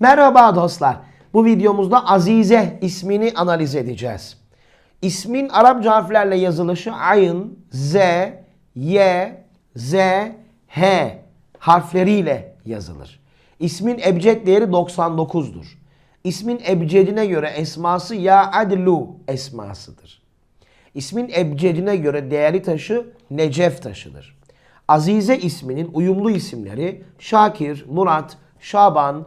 Merhaba dostlar. Bu videomuzda Azize ismini analiz edeceğiz. İsmin Arapça harflerle yazılışı ayın, z, y, z, h harfleriyle yazılır. İsmin ebced değeri 99'dur. İsmin ebcedine göre esması ya adlu esmasıdır. İsmin ebcedine göre değerli taşı Necef taşıdır. Azize isminin uyumlu isimleri Şakir, Murat, Şaban,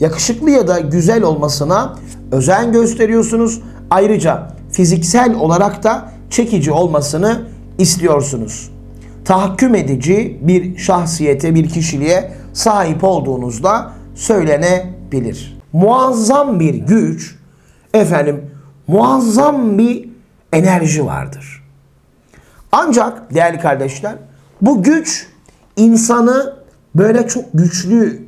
yakışıklı ya da güzel olmasına özen gösteriyorsunuz. Ayrıca fiziksel olarak da çekici olmasını istiyorsunuz. Tahakküm edici bir şahsiyete, bir kişiliğe sahip olduğunuzda söylenebilir. Muazzam bir güç, efendim muazzam bir enerji vardır. Ancak değerli kardeşler bu güç insanı böyle çok güçlü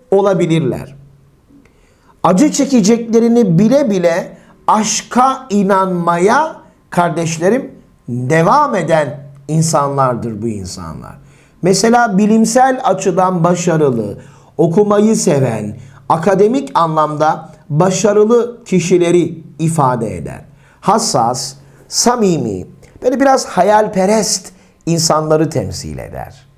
olabilirler. Acı çekeceklerini bile bile aşka inanmaya kardeşlerim devam eden insanlardır bu insanlar. Mesela bilimsel açıdan başarılı, okumayı seven, akademik anlamda başarılı kişileri ifade eder. Hassas, samimi, böyle biraz hayalperest insanları temsil eder.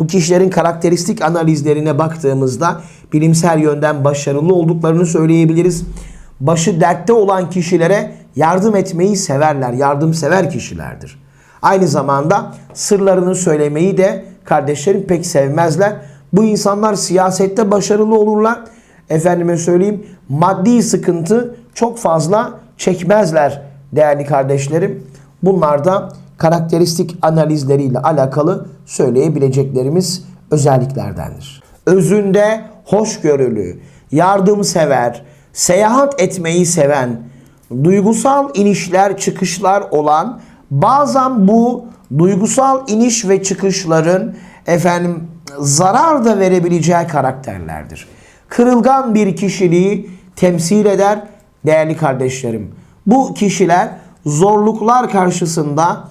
Bu kişilerin karakteristik analizlerine baktığımızda bilimsel yönden başarılı olduklarını söyleyebiliriz. Başı dertte olan kişilere yardım etmeyi severler, yardımsever kişilerdir. Aynı zamanda sırlarını söylemeyi de kardeşlerim pek sevmezler. Bu insanlar siyasette başarılı olurlar. Efendime söyleyeyim maddi sıkıntı çok fazla çekmezler değerli kardeşlerim. Bunlar da karakteristik analizleriyle alakalı söyleyebileceklerimiz özelliklerdendir. Özünde hoşgörülü, yardımsever, seyahat etmeyi seven, duygusal inişler çıkışlar olan bazen bu duygusal iniş ve çıkışların efendim zarar da verebileceği karakterlerdir. Kırılgan bir kişiliği temsil eder değerli kardeşlerim. Bu kişiler zorluklar karşısında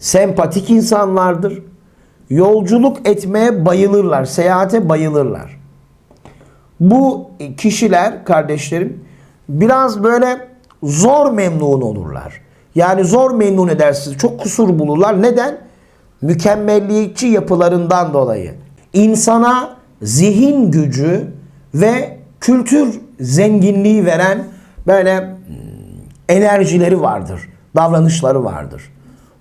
Sempatik insanlardır. Yolculuk etmeye bayılırlar. Seyahate bayılırlar. Bu kişiler kardeşlerim biraz böyle zor memnun olurlar. Yani zor memnun edersiniz. Çok kusur bulurlar. Neden? Mükemmelliyetçi yapılarından dolayı. İnsana zihin gücü ve kültür zenginliği veren böyle hmm, enerjileri vardır. Davranışları vardır.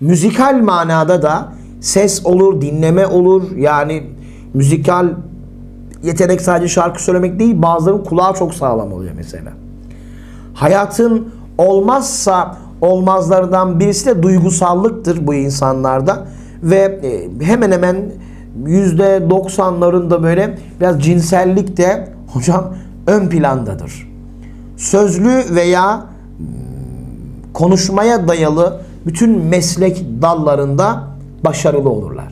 Müzikal manada da ses olur, dinleme olur. Yani müzikal yetenek sadece şarkı söylemek değil, bazılarının kulağı çok sağlam oluyor mesela. Hayatın olmazsa olmazlardan birisi de duygusallıktır bu insanlarda ve e, hemen hemen yüzde 90'larında böyle biraz cinsellik de hocam ön plandadır sözlü veya hmm, konuşmaya dayalı bütün meslek dallarında başarılı olurlar.